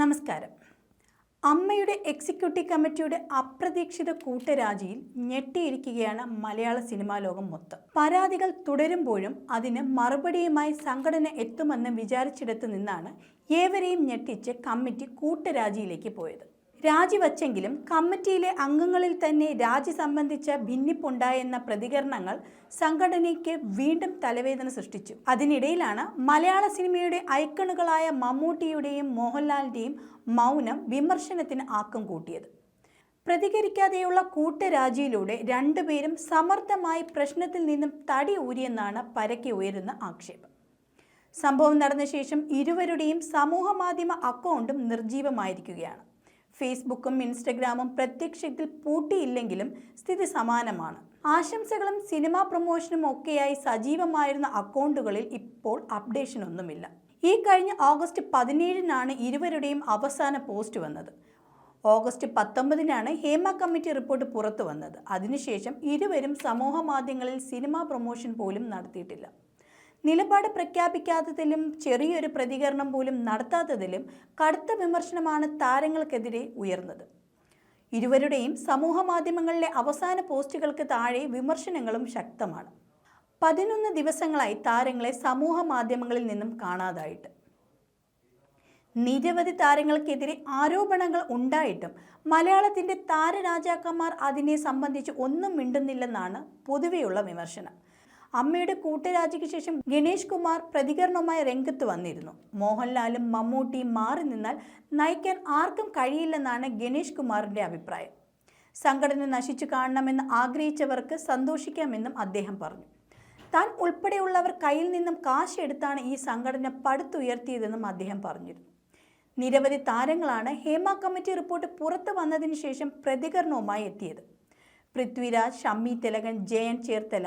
നമസ്കാരം. അമ്മയുടെ എക്സിക്യൂട്ടീവ് കമ്മിറ്റിയുടെ അപ്രതീക്ഷിത കൂട്ടരാജിയിൽ ഞെട്ടിയിരിക്കുകയാണ് മലയാള സിനിമാ ലോകം മൊത്തം. പരാതികൾ തുടരുമ്പോഴും അതിന് മറുപടിയുമായി സംഘടന എത്തുമെന്ന് വിചാരിച്ചിടത്തു നിന്നാണ് ഏവരെയും ഞെട്ടിച്ച് കമ്മിറ്റി കൂട്ടരാജിയിലേക്ക് പോയത്. രാജിവച്ചെങ്കിലും കമ്മിറ്റിയിലെ അംഗങ്ങളിൽ തന്നെ രാജി സംബന്ധിച്ച ഭിന്നിപ്പുണ്ടായെന്ന പ്രതികരണങ്ങൾ സംഘടനയ്ക്ക് വീണ്ടും തലവേദന സൃഷ്ടിച്ചു. അതിനിടയിലാണ് മലയാള സിനിമയുടെ ഐക്കണുകളായ മമ്മൂട്ടിയുടെയും മോഹൻലാലിന്റെയും മൗനം വിമർശനത്തിന് ആക്കം കൂട്ടിയത്. പ്രതികരിക്കാതെയുള്ള കൂട്ടരാജിയിലൂടെ രണ്ടുപേരും സമർത്ഥമായി പ്രശ്നത്തിൽ നിന്നും തടി ഊരിയെന്നാണ് പരക്കെ ഉയരുന്ന ആക്ഷേപം. സംഭവം നടന്ന ശേഷം ഇരുവരുടെയും സമൂഹ മാധ്യമ അക്കൗണ്ടും നിർജീവമായിരിക്കുകയാണ് ഫേസ്ബുക്കും ഇൻസ്റ്റഗ്രാമും പ്രത്യക്ഷത്തിൽ പൂട്ടിയില്ലെങ്കിലും സ്ഥിതി സമാനമാണ്. ആശംസകളും സിനിമാ പ്രൊമോഷനും ഒക്കെയായി സജീവമായിരുന്ന അക്കൗണ്ടുകളിൽ ഇപ്പോൾ അപ്ഡേഷൻ ഒന്നുമില്ല ഈ കഴിഞ്ഞ ഓഗസ്റ്റ് പതിനേഴിനാണ് ഇരുവരുടെയും അവസാന പോസ്റ്റ് വന്നത്. ഓഗസ്റ്റ് പത്തൊമ്പതിനാണ് ഹേമ കമ്മിറ്റി റിപ്പോർട്ട് പുറത്തു വന്നത്. അതിനുശേഷം ഇരുവരും സമൂഹ മാധ്യമങ്ങളിൽ സിനിമാ പ്രൊമോഷൻ പോലും നടത്തിയിട്ടില്ല. നിലപാട് പ്രഖ്യാപിക്കാത്തതിലും ചെറിയൊരു പ്രതികരണം പോലും നടത്താത്തതിലും കടുത്ത വിമർശനമാണ് താരങ്ങൾക്കെതിരെ ഉയർന്നത്. ഇരുവരുടെയും സമൂഹ മാധ്യമങ്ങളിലെ അവസാന പോസ്റ്റുകൾക്ക് താഴെ വിമർശനങ്ങളും ശക്തമാണ്. പതിനൊന്ന് ദിവസങ്ങളായി താരങ്ങളെ സമൂഹ മാധ്യമങ്ങളിൽ നിന്നും കാണാതായിട്ട്. നിരവധി താരങ്ങൾക്കെതിരെ ആരോപണങ്ങൾ ഉണ്ടായിട്ടും മലയാളത്തിന്റെ താരരാജാക്കന്മാർ അതിനെ സംബന്ധിച്ച് ഒന്നും മിണ്ടുന്നില്ലെന്നാണ് പൊതുവെയുള്ള വിമർശനം. അമ്മയുടെ കൂട്ടരാജിക്ക് ശേഷം ഗണേഷ് കുമാർ പ്രതികരണവുമായി രംഗത്ത് വന്നിരുന്നു. മോഹൻലാലും മമ്മൂട്ടിയും മാറി നിന്നാൽ നയിക്കാൻ ആർക്കും കഴിയില്ലെന്നാണ് ഗണേഷ് കുമാറിന്റെ അഭിപ്രായം. സംഘടന നശിച്ചു കാണണമെന്ന് ആഗ്രഹിച്ചവർക്ക് സന്തോഷിക്കാമെന്നും അദ്ദേഹം പറഞ്ഞു. താൻ ഉൾപ്പെടെയുള്ളവർ കയ്യിൽ നിന്നും കാശെടുത്താണ് ഈ സംഘടന പടുത്തുയർത്തിയതെന്നും അദ്ദേഹം പറഞ്ഞിരുന്നു. നിരവധി താരങ്ങളാണ് ഹേമ കമ്മിറ്റി റിപ്പോർട്ട് പുറത്തു വന്നതിന് ശേഷം പ്രതികരണവുമായി എത്തിയത്. പൃഥ്വിരാജ് ഷമ്മി തിലകൻ ജയൻ ചേർത്തല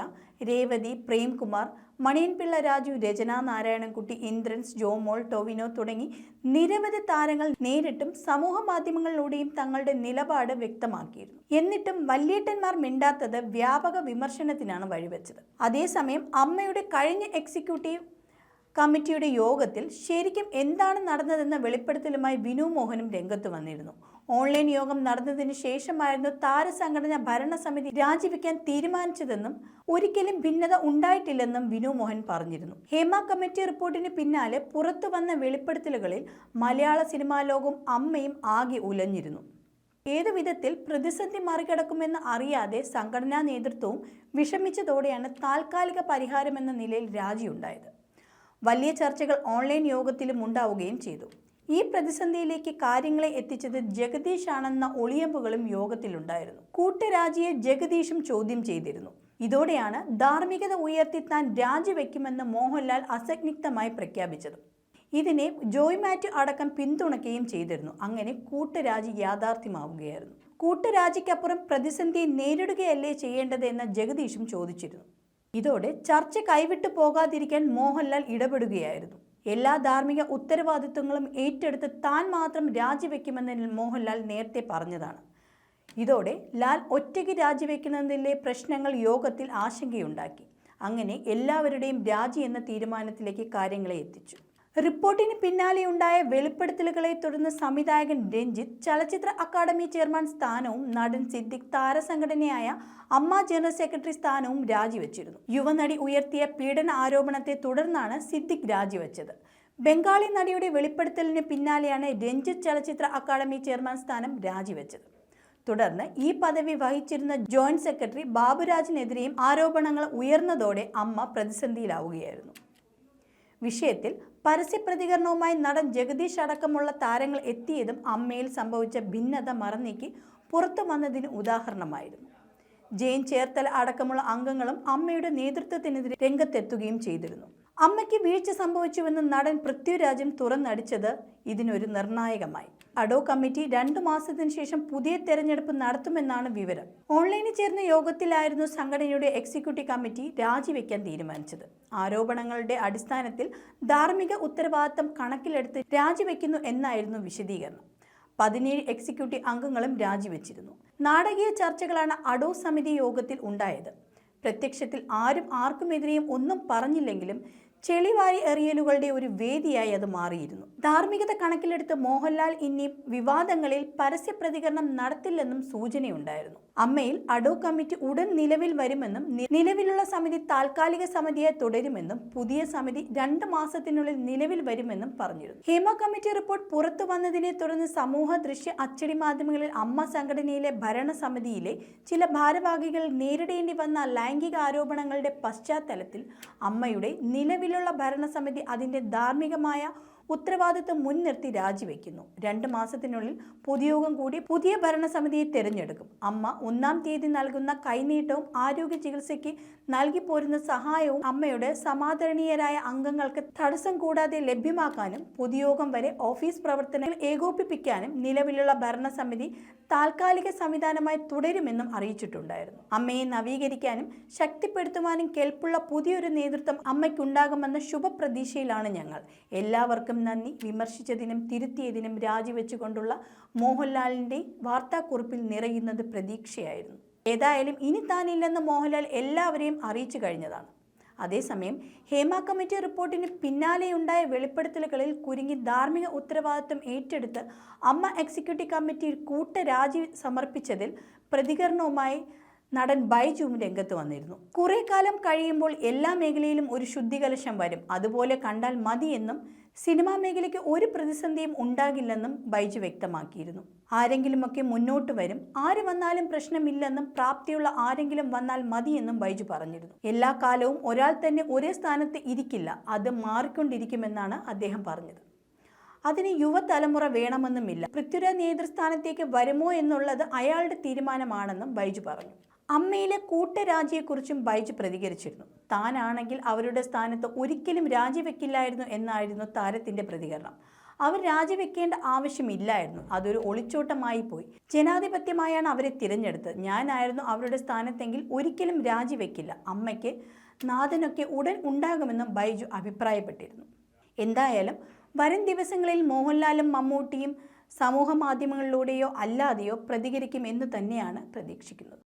രേവതി പ്രേംകുമാർ മണിയൻപിള്ള രാജു രചന നാരായണൻകുട്ടി ഇന്ദ്രൻസ് ജോമോൾ ടൊവിനോ തുടങ്ങി നിരവധി താരങ്ങൾ നേരിട്ടും സമൂഹ മാധ്യമങ്ങളിലൂടെയും തങ്ങളുടെ നിലപാട് വ്യക്തമാക്കിയിരുന്നു. എന്നിട്ടും വല്യേട്ടന്മാർ മിണ്ടാത്തത് വ്യാപക വിമർശനത്തിനാണ് വഴിവെച്ചത്. അതേസമയം അമ്മയുടെ കഴിഞ്ഞ എക്സിക്യൂട്ടീവ് കമ്മിറ്റിയുടെ യോഗത്തിൽ ശരിക്കും എന്താണ് നടന്നതെന്ന വെളിപ്പെടുത്തലുമായി വിനു മോഹനും രംഗത്ത് വന്നിരുന്നു. ഓൺലൈൻ യോഗം നടന്നതിന് ശേഷമായിരുന്നു താരസംഘടന ഭരണസമിതി രാജിവെക്കാൻ തീരുമാനിച്ചതെന്നും ഒരിക്കലും ഭിന്നത ഉണ്ടായിട്ടില്ലെന്നും വിനു മോഹൻ പറഞ്ഞിരുന്നു. ഹേമ കമ്മിറ്റി റിപ്പോർട്ടിന് പിന്നാലെ പുറത്തു വന്ന വെളിപ്പെടുത്തലുകളിൽ മലയാള സിനിമാ ലോകം അമ്മയും ആകെ ഉലഞ്ഞിരുന്നു. ഏതു വിധത്തിൽ പ്രതിസന്ധി മറികടക്കുമെന്ന് അറിയാതെ സംഘടനാ നേതൃത്വവും വിഷമിച്ചതോടെയാണ് താൽക്കാലിക പരിഹാരമെന്ന നിലയിൽ രാജിയുണ്ടായത്. വലിയ ചർച്ചകൾ ഓൺലൈൻ യോഗത്തിലും ഉണ്ടാവുകയും ചെയ്തു. ഈ പ്രതിസന്ധിയിലേക്ക് കാര്യങ്ങളെ എത്തിച്ചത് ജഗദീഷ് ആണെന്ന ഒളിയമ്പുകളും യോഗത്തിലുണ്ടായിരുന്നു. കൂട്ടരാജിയെ ജഗദീഷും ചോദ്യം ചെയ്തിരുന്നു. ഇതോടെയാണ് ധാർമ്മികത ഉയർത്തി താൻ രാജിവെക്കുമെന്ന് മോഹൻലാൽ അസഗ്നിഗ്ധമായി പ്രഖ്യാപിച്ചത്. ഇതിനെ ജോയ് മാത്യു അടക്കം പിന്തുണയ്ക്കുകയും ചെയ്തിരുന്നു. അങ്ങനെ കൂട്ടരാജി യാഥാർത്ഥ്യമാവുകയായിരുന്നു. കൂട്ടരാജിക്കപ്പുറം പ്രതിസന്ധി നേരിടുകയല്ലേ ചെയ്യേണ്ടത് എന്ന് ജഗദീഷും ചോദിച്ചിരുന്നു. ഇതോടെ ചർച്ച കൈവിട്ടു പോകാതിരിക്കാൻ മോഹൻലാൽ ഇടപെടുകയായിരുന്നു. എല്ലാ ധാർമ്മിക ഉത്തരവാദിത്വങ്ങളും ഏറ്റെടുത്ത് താൻ മാത്രം രാജിവെക്കുമെന്ന് മോഹൻലാൽ നേരത്തെ പറഞ്ഞതാണ്. ഇതോടെ ലാൽ ഒറ്റയ്ക്ക് രാജിവെക്കുന്നതിലെ പ്രശ്നങ്ങൾ യോഗത്തിൽ ആശങ്കയുണ്ടാക്കി. അങ്ങനെ എല്ലാവരുടെയും രാജി എന്ന തീരുമാനത്തിലേക്ക് കാര്യങ്ങളെ എത്തിച്ചു. റിപ്പോർട്ടിന് പിന്നാലെയുണ്ടായ വെളിപ്പെടുത്തലുകളെ തുടർന്ന് സംവിധായകൻ രഞ്ജിത്ത് ചലച്ചിത്ര അക്കാദമി ചെയർമാൻ സ്ഥാനവും നടൻ സിദ്ദിഖ് താരസംഘടനയായ അമ്മ ജനറൽ സെക്രട്ടറി സ്ഥാനവും രാജിവെച്ചിരുന്നു. യുവനടി ഉയർത്തിയ പീഡന ആരോപണത്തെ തുടർന്നാണ് സിദ്ദിഖ് രാജിവെച്ചത്. ബംഗാളി നടിയുടെ വെളിപ്പെടുത്തലിന് പിന്നാലെയാണ് രഞ്ജിത്ത് ചലച്ചിത്ര അക്കാദമി ചെയർമാൻ സ്ഥാനം രാജിവെച്ചത്. തുടർന്ന് ഈ പദവി വഹിച്ചിരുന്ന ജോയിന്റ് സെക്രട്ടറി ബാബുരാജിനെതിരെയും ആരോപണങ്ങൾ ഉയർന്നതോടെ അമ്മ പ്രതിസന്ധിയിലാവുകയായിരുന്നു. വിഷയത്തിൽ പരസ്യ പ്രതികരണവുമായി നടൻ ജഗദീഷ് അടക്കമുള്ള താരങ്ങൾ എത്തിയതും അമ്മയിൽ സംഭവിച്ച ഭിന്നത മറന്നീക്കി പുറത്തു വന്നതിന് ഉദാഹരണമായിരുന്നു. ജെയിൻ ചേർത്തല അടക്കമുള്ള അംഗങ്ങളും അമ്മയുടെ നേതൃത്വത്തിനെതിരെ രംഗത്തെത്തുകയും ചെയ്തിരുന്നു. അമ്മയ്ക്ക് വീഴ്ച സംഭവിച്ചുവെന്ന് നടൻ പൃഥ്വിരാജും തുറന്നടിച്ചത് ഇതിനൊരു നിർണായകമായി. അഡോ കമ്മിറ്റി രണ്ടു മാസത്തിനു ശേഷം പുതിയ തെരഞ്ഞെടുപ്പ് നടത്തുമെന്നാണ് വിവരം. ഓൺലൈനിൽ ചേർന്ന യോഗത്തിലായിരുന്നു സംഘടനയുടെ എക്സിക്യൂട്ടീവ് കമ്മിറ്റി രാജിവെക്കാൻ തീരുമാനിച്ചത്. ആരോപണങ്ങളുടെ അടിസ്ഥാനത്തിൽ ധാർമ്മിക ഉത്തരവാദിത്തം കണക്കിലെടുത്ത് രാജിവെക്കുന്നു എന്നായിരുന്നു വിശദീകരണം. പതിനേഴ് എക്സിക്യൂട്ടീവ് അംഗങ്ങളും രാജിവെച്ചിരുന്നു. നാടകീയ ചർച്ചകളാണ് അഡോ സമിതി യോഗത്തിൽ ഉണ്ടായത്. പ്രത്യക്ഷത്തിൽ ആരും ആർക്കുമെതിരെയും ഒന്നും പറഞ്ഞില്ലെങ്കിലും ചെളിവാരി എറിയലുകളുടെ ഒരു വേദിയായി അത് മാറിയിരുന്നു. ധാർമ്മികത കണക്കിലെടുത്ത് മോഹൻലാൽ ഇനി വിവാദങ്ങളിൽ പരസ്യ പ്രതികരണം നടത്തില്ലെന്നും സൂചനയുണ്ടായിരുന്നു. അമ്മയിൽ അഡോ കമ്മിറ്റി ഉടൻ നിലവിൽ വരുമെന്നും നിലവിലുള്ള സമിതി താൽക്കാലിക സമിതിയെ തുടരുമെന്നും പുതിയ സമിതി രണ്ട് മാസത്തിനുള്ളിൽ നിലവിൽ വരുമെന്നും പറഞ്ഞിരുന്നു. ഹേമ കമ്മിറ്റി റിപ്പോർട്ട് പുറത്തു വന്നതിനെ തുടർന്ന് സമൂഹ ദൃശ്യ അച്ചടി മാധ്യമങ്ങളിൽ അമ്മ സംഘടനയിലെ ഭരണസമിതിയിലെ ചില ഭാരവാഹികൾ നേരിടേണ്ടി വന്ന ലൈംഗിക ആരോപണങ്ങളുടെ പശ്ചാത്തലത്തിൽ അമ്മയുടെ നിലവിലുള്ള ഭരണസമിതി അതിന്റെ ധാർമ്മികമായ ഉത്തരവാദിത്വം മുൻനിർത്തി രാജിവെക്കുന്നു. രണ്ട് മാസത്തിനുള്ളിൽ പൊതുയോഗം കൂടി പുതിയ ഭരണസമിതിയെ തിരഞ്ഞെടുക്കും. അമ്മ ഒന്നാം തീയതി നൽകുന്ന കൈനീട്ടവും ആരോഗ്യ ചികിത്സയ്ക്ക് നൽകി പോരുന്ന സഹായവും അമ്മയുടെ സമാദരണീയരായ അംഗങ്ങൾക്ക് തടസ്സം കൂടാതെ ലഭ്യമാക്കാനും പൊതുയോഗം വരെ ഓഫീസ് പ്രവർത്തനങ്ങൾ ഏകോപിപ്പിക്കാനും നിലവിലുള്ള ഭരണസമിതി താൽക്കാലിക സംവിധാനമായി തുടരുമെന്നും അറിയിച്ചിട്ടുണ്ടായിരുന്നു. അമ്മയെ നവീകരിക്കാനും ശക്തിപ്പെടുത്തുവാനും കെൽപ്പുള്ള പുതിയൊരു നേതൃത്വം അമ്മയ്ക്കുണ്ടാകുമെന്ന ശുഭപ്രതീക്ഷയിലാണ് ഞങ്ങൾ. എല്ലാവർക്കും നന്ദി. വിമർശിച്ചതിനും തിരുത്തിയതിനും രാജിവെച്ചുകൊണ്ടുള്ള മോഹൻലാലിന്റെ വാർത്താക്കുറിപ്പിൽ നിറയുന്നത് പ്രതീക്ഷയായിരുന്നു. ഏതായാലും ഇനി താനില്ലെന്ന് മോഹൻലാൽ എല്ലാവരെയും അറിയിച്ചു കഴിഞ്ഞതാണ്. അതേസമയം ഹേമ കമ്മിറ്റി റിപ്പോർട്ടിന് പിന്നാലെയുണ്ടായ വെളിപ്പെടുത്തലുകളിൽ കുരുങ്ങി ധാർമ്മിക ഉത്തരവാദിത്വം ഏറ്റെടുത്ത് അമ്മ എക്സിക്യൂട്ടീവ് കമ്മിറ്റി കൂട്ടരാജി സമർപ്പിച്ചതിൽ പ്രതികരണവുമായി നടൻ ബൈജുവും രംഗത്ത് വന്നിരുന്നു. കുറെ കാലം കഴിയുമ്പോൾ എല്ലാ മേഖലയിലും ഒരു ശുദ്ധികലശം വരും. അതുപോലെ കണ്ടാൽ മതിയെന്നും സിനിമാ മേഖലയ്ക്ക് ഒരു പ്രതിസന്ധിയും ഉണ്ടാകില്ലെന്നും ബൈജു വ്യക്തമാക്കിയിരുന്നു. ആരെങ്കിലുമൊക്കെ മുന്നോട്ട് വരും. ആര് വന്നാലും പ്രശ്നമില്ലെന്നും പ്രാപ്തിയുള്ള ആരെങ്കിലും വന്നാൽ മതിയെന്നും ബൈജു പറഞ്ഞിരുന്നു. എല്ലാ കാലവും ഒരാൾ തന്നെ ഒരേ സ്ഥാനത്ത് ഇരിക്കില്ല. അത് മാറിക്കൊണ്ടിരിക്കുമെന്നാണ് അദ്ദേഹം പറഞ്ഞത്. അതിന് യുവതലമുറ വേണമെന്നുമില്ല. പൃഥ്വിരാജ് നേതൃസ്ഥാനത്തേക്ക് വരുമോ എന്നുള്ളത് അയാളുടെ തീരുമാനമാണെന്നും ബൈജു പറഞ്ഞു. അമ്മയിലെ കൂട്ടരാജിയെക്കുറിച്ചും ബൈജു പ്രതികരിച്ചിരുന്നു. താനാണെങ്കിൽ അവരുടെ സ്ഥാനത്ത് ഒരിക്കലും രാജിവെക്കില്ലായിരുന്നു എന്നായിരുന്നു താരത്തിന്റെ പ്രതികരണം. അവർ രാജിവെക്കേണ്ട ആവശ്യമില്ലായിരുന്നു. അതൊരു ഒളിച്ചോട്ടമായി പോയി. ജനാധിപത്യമായാണ് അവരെ തിരഞ്ഞെടുത്തത്. ഞാനായിരുന്നു അവരുടെ സ്ഥാനത്തെങ്കിൽ ഒരിക്കലും രാജിവെക്കില്ല. അമ്മയ്ക്ക് നാഥനൊക്കെ ഉടൻ ഉണ്ടാകുമെന്നും ബൈജു അഭിപ്രായപ്പെട്ടിരുന്നു. എന്തായാലും വരും ദിവസങ്ങളിൽ മോഹൻലാലും മമ്മൂട്ടിയും സമൂഹ മാധ്യമങ്ങളിലൂടെയോ അല്ലാതെയോ പ്രതികരിക്കുമെന്ന് തന്നെയാണ് പ്രതീക്ഷിക്കുന്നത്.